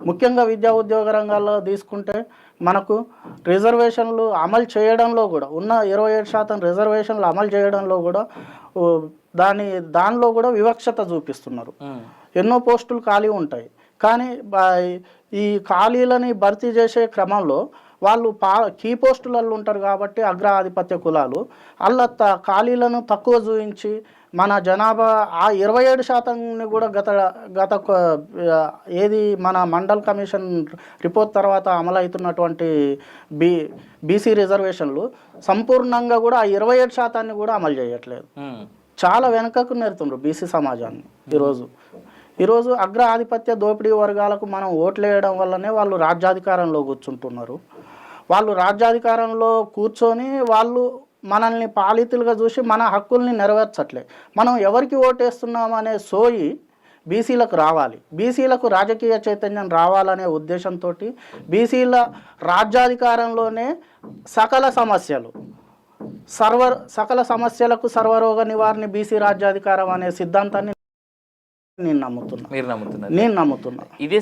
ముఖ్యంగా విద్యా ఉద్యోగ రంగాల్లో తీసుకుంటే మనకు రిజర్వేషన్లు అమలు చేయడంలో కూడా ఉన్న ఇరవై ఏడు శాతం రిజర్వేషన్లు అమలు చేయడంలో కూడా దాని దానిలో కూడా వివక్షత చూపిస్తున్నారు. ఎన్నో పోస్టులు ఖాళీ ఉంటాయి. కానీ ఈ ఖాళీలని భర్తీ చేసే క్రమంలో వాళ్ళు పా కీ పోస్టులలో ఉంటారు కాబట్టి అగ్ర ఆధిపత్య కులాలు. వాళ్ళ త- ఖాళీలను తక్కువ చూపించి మన జనాభా ఆ ఇరవై ఏడు శాతాన్ని కూడా గత గత ఏది మన మండల్ కమిషన్ రిపోర్ట్ తర్వాత అమలవుతున్నటువంటి బీ బీసీ రిజర్వేషన్లు సంపూర్ణంగా కూడా ఆ ఇరవై ఏడు శాతాన్ని కూడా అమలు చేయట్లేదు. చాలా వెనకకు నెరుతుండ్రు బీసీ సమాజాన్ని ఈరోజు. ఈరోజు అగ్ర ఆధిపత్య దోపిడీ వర్గాలకు మనం ఓట్లు వేయడం వల్లనే వాళ్ళు రాజ్యాధికారంలో కూర్చుంటున్నారు. వాళ్ళు రాజ్యాధికారంలో కూర్చొని వాళ్ళు మనల్ని పాలితులుగా చూసి మన హక్కుల్ని నెరవేర్చట్లే. మనం ఎవరికి ఓటేస్తున్నాం అనే సోయి బీసీలకు రావాలి. బీసీలకు రాజకీయ చైతన్యం రావాలనే ఉద్దేశంతో బీసీల రాజ్యాధికారంలోనే సకల సమస్యలు సర్వ సకల సమస్యలకు సర్వరోగ నివారణ బీసీ రాజ్యాధికారం అనే సిద్ధాంతాన్ని నేను నమ్ముతున్నా. మీరు నమ్ముతున్నారు. నేను నమ్ముతున్నా. ఇదే